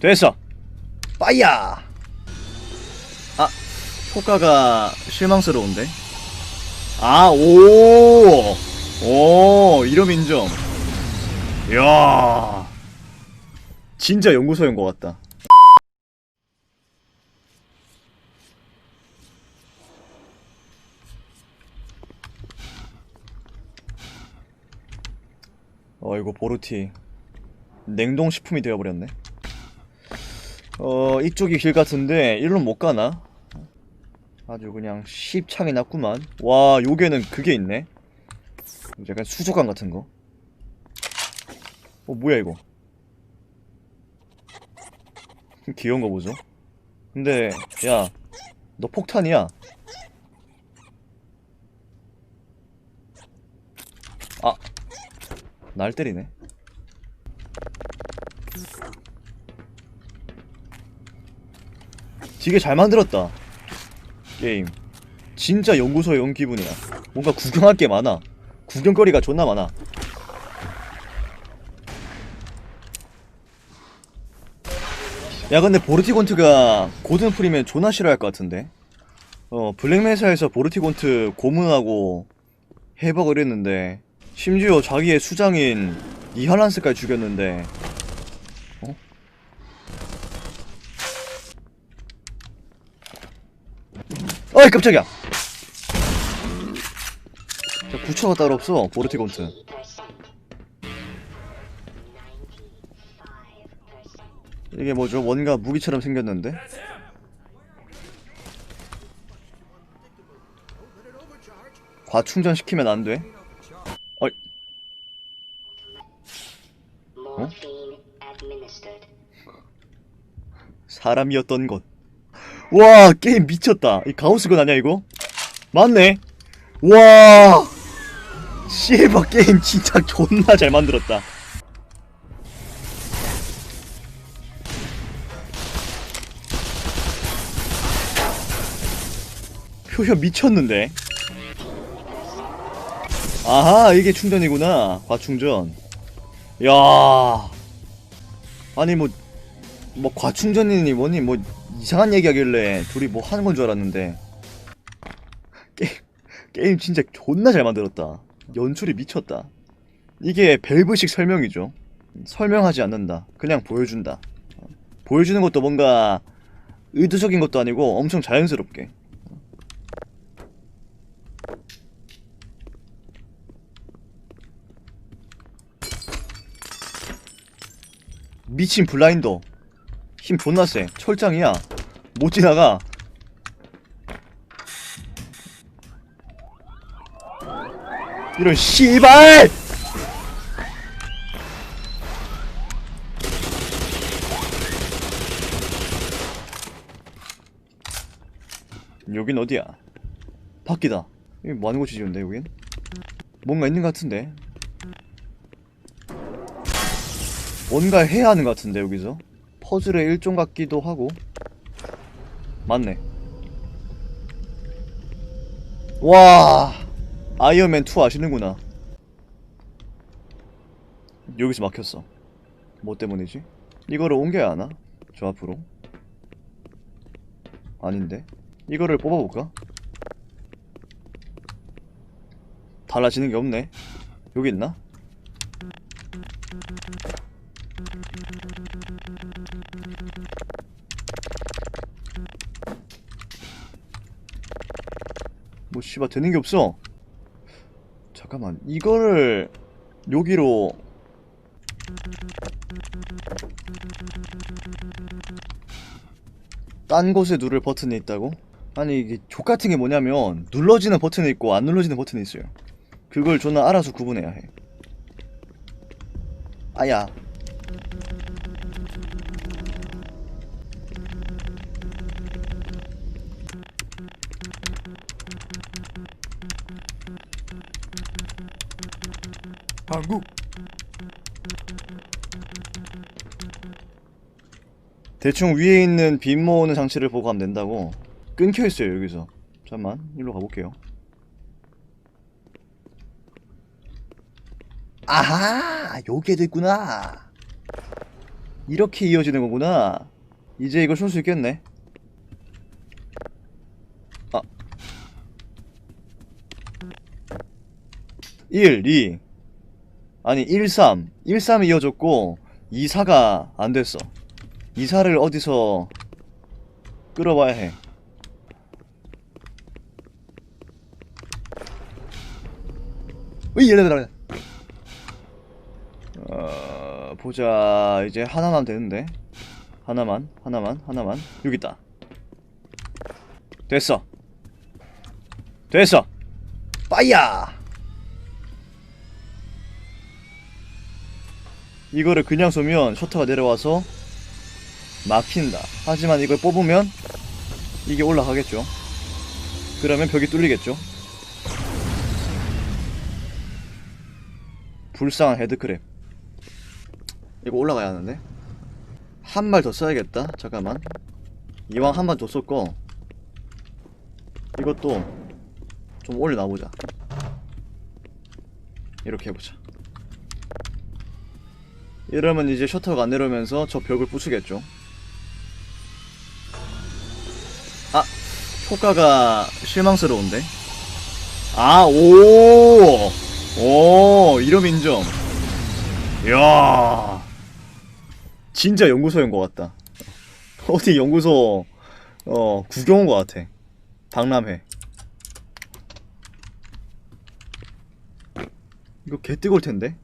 됐어. 빠이야. 아 효과가 실망스러운데? 아오오 이름 인정. 이야. 진짜 연구소인 것 같다. 어이구 보르티. 냉동식품이 되어버렸네 어 이쪽이 길 같은데 일로 못 가나? 아주 그냥 십창이 났구만. 와 요게는 그게 있네. 약간 수족관 같은 거. 어, 뭐야 이거? 귀여운 거 보죠? 근데 야 너 폭탄이야? 아 날 때리네 되게 잘 만들었다. 게임. 진짜 연구소에 온 기분이야. 뭔가 구경할 게 많아. 구경거리가 존나 많아. 야 근데 보르티곤트가 고든 프리면 존나 싫어할 것 같은데? 어 블랙메사에서 보르티곤트 고문하고 해박을 했는데 심지어 자기의 수장인 이하란스까지 죽였는데 어이 깜짝이야 자, 구처가 따로 없어 보르티곤트 이게 뭐죠? 뭔가 무기처럼 생겼는데? 과충전 시키면 안 돼? 어이 administered. 사람이었던 것. 와, 게임 미쳤다. 이 가우스건 아니야, 이거? 맞네. 와, 씨발 게임 진짜 존나 잘 만들었다. 표현 미쳤는데. 아하, 이게 충전이구나. 과충전. 야, 아니 뭐뭐 과충전이니 뭐니 뭐 이상한 얘기하길래 둘이 뭐 하는 건 줄 알았는데 게임 게임 진짜 존나 잘 만들었다. 연출이 미쳤다. 이게 밸브식 설명이죠. 설명하지 않는다. 그냥 보여준다. 보여주는 것도 뭔가 의도적인 것도 아니고 엄청 자연스럽게. 미친 블라인더. 힘 존나 세. 철장이야 못 지나가. 이런 씨발! 여긴 어디야? 밖이다. 여기 뭐하는 곳이지 근데 여긴? 뭔가 있는 것 같은데. 뭔가 해야 하는 것 같은데 여기서? 퍼즐의 일종 같기도 하고 맞네 와 아이언맨 2 아시는구나 여기서 막혔어 뭐 때문이지? 이거를 옮겨야 하나? 저 앞으로 아닌데 이거를 뽑아볼까? 달라지는 게 없네 여기 있나? 뭐 씨발 되는 게 없어. 잠깐만 이거를 여기로 딴 곳에 누를 버튼이 있다고? 아니 이게 족 같은 게 뭐냐면 눌러지는 버튼이 있고 안 눌러지는 버튼이 있어요. 그걸 존나 알아서 구분해야 해. 아야 한국 대충 위에 있는 빈 모으는 장치를 보고 하면 된다고 끊겨 있어요 여기서 잠만 일로 가볼게요 아하 요게도 있구나 이렇게 이어지는 거구나. 이제 이걸 쏠 수 있겠네. 아. 1, 2. 아니, 1, 3. 1, 3이 이어졌고, 2, 4가 안 됐어. 2, 4를 어디서 끌어와야 해. 으이, 얘들아. 어, 보자. 이제 하나만 되는데. 하나만, 하나만, 하나만. 여기 있다. 됐어. 됐어. 빠이야. 이거를 그냥 쏘면 셔터가 내려와서 막힌다. 하지만 이걸 뽑으면 이게 올라가겠죠. 그러면 벽이 뚫리겠죠. 불쌍한 헤드크랩. 이거 올라가야 하는데. 한발더 써야겠다. 잠깐만. 이왕 한 발 더 썼고 이것도 좀 올려놔보자. 이렇게 해보자. 이러면 이제 셔터가 안 내려오면서 저 벽을 부수겠죠. 아, 효과가 실망스러운데? 아, 오! 오, 이름 인정. 이야. 진짜 연구소인 것 같다. 어디 연구소, 어, 구경 온것 같아. 박람회. 이거 개 뜨거울 텐데?